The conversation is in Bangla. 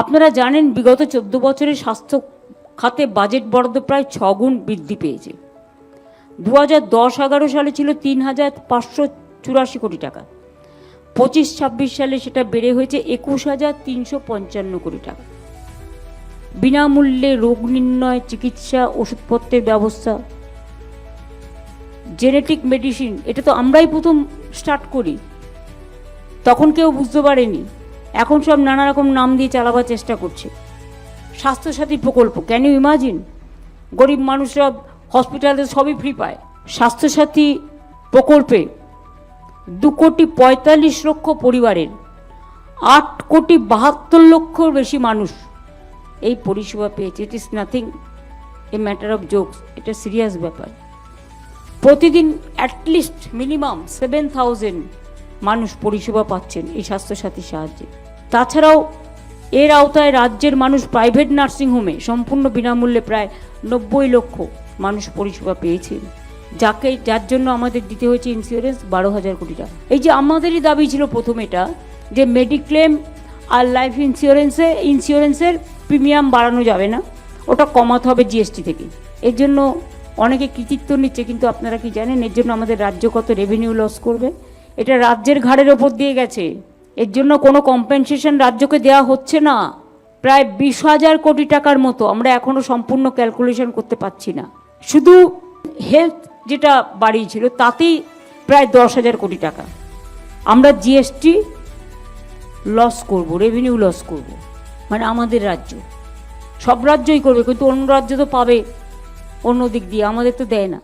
আপনারা জানেন বিগত চোদ্দ বছরে স্বাস্থ্য খাতে বাজেট বরাদ্দ প্রায় ছগুণ বৃদ্ধি পেয়েছে। দু হাজার দশ এগারো সালে ছিল তিন হাজার পাঁচশো চুরাশি কোটি টাকা। পঁচিশ ছাব্বিশ সালে সেটা বেড়ে হয়েছে একুশ হাজার তিনশো পঞ্চান্ন কোটি টাকা। বিনামূল্যে রোগ নির্ণয়, চিকিৎসা, ওষুধপত্রের ব্যবস্থা, জেনেটিক মেডিসিন, এটা তো আমরাই প্রথম স্টার্ট করি। তখন কেউ বুঝতে পারেনি। এখন সব নানা রকম নাম দিয়ে চালাবার চেষ্টা করছে। স্বাস্থ্যসাথী প্রকল্প ক্যান ইউ ইমাজিন গরিব মানুষরা হসপিটালে সবই ফ্রি পায়। স্বাস্থ্যসাথী প্রকল্পে দু কোটি পঁয়তাল্লিশ লক্ষ পরিবারের আট কোটি বাহাত্তর লক্ষর বেশি মানুষ এই পরিষেবা পেয়েছে। It is nothing a matter of jokes এটা সিরিয়াস ব্যাপার। প্রতিদিন অ্যাটলিস্ট মিনিমাম সেভেন থাউজেন্ড মানুষ পরিষেবা পাচ্ছেন এই স্বাস্থ্যসাথীর সাহায্যে। তাছাড়াও এর আওতায় রাজ্যের মানুষ প্রাইভেট নার্সিংহোমে সম্পূর্ণ বিনামূল্যে প্রায় নব্বই লক্ষ মানুষ পরিষেবা পেয়েছেন, যাকে যার জন্য আমাদের দিতে হয়েছে ইন্স্যুরেন্স বারো হাজার কোটি টাকা। এই যে আমাদেরই দাবি ছিল প্রথম এটা যে মেডিক্লেম আর লাইফ ইন্স্যুরেন্সে ইন্স্যুরেন্সের প্রিমিয়াম বাড়ানো যাবে না, ওটা কমাতে হবে জিএসটি থেকে। এর জন্য অনেকে কৃতিত্ব নিচ্ছে, কিন্তু আপনারা কি জানেন? এর জন্য আমাদের রাজ্য কত রেভিনিউ লস করবে? এটা রাজ্যের ঘাড়ের ওপর দিয়ে গেছে। এর জন্য কোনো কম্পেনসেশন রাজ্যকে দেওয়া হচ্ছে না। প্রায় বিশ হাজার কোটি টাকার মতো আমরা এখনও সম্পূর্ণ ক্যালকুলেশন করতে পারছি না। শুধু হেলথ যেটা বাড়িয়েছিল, তাতেই প্রায় দশ হাজার কোটি টাকা। আমরা জিএসটি লস করব রেভিনিউ লস করব মানে আমাদের রাজ্য। সব রাজ্যই করবে, কিন্তু অন্য রাজ্য তো পাবে। অন্য দিক দিয়ে আমাদের তো দেয় না।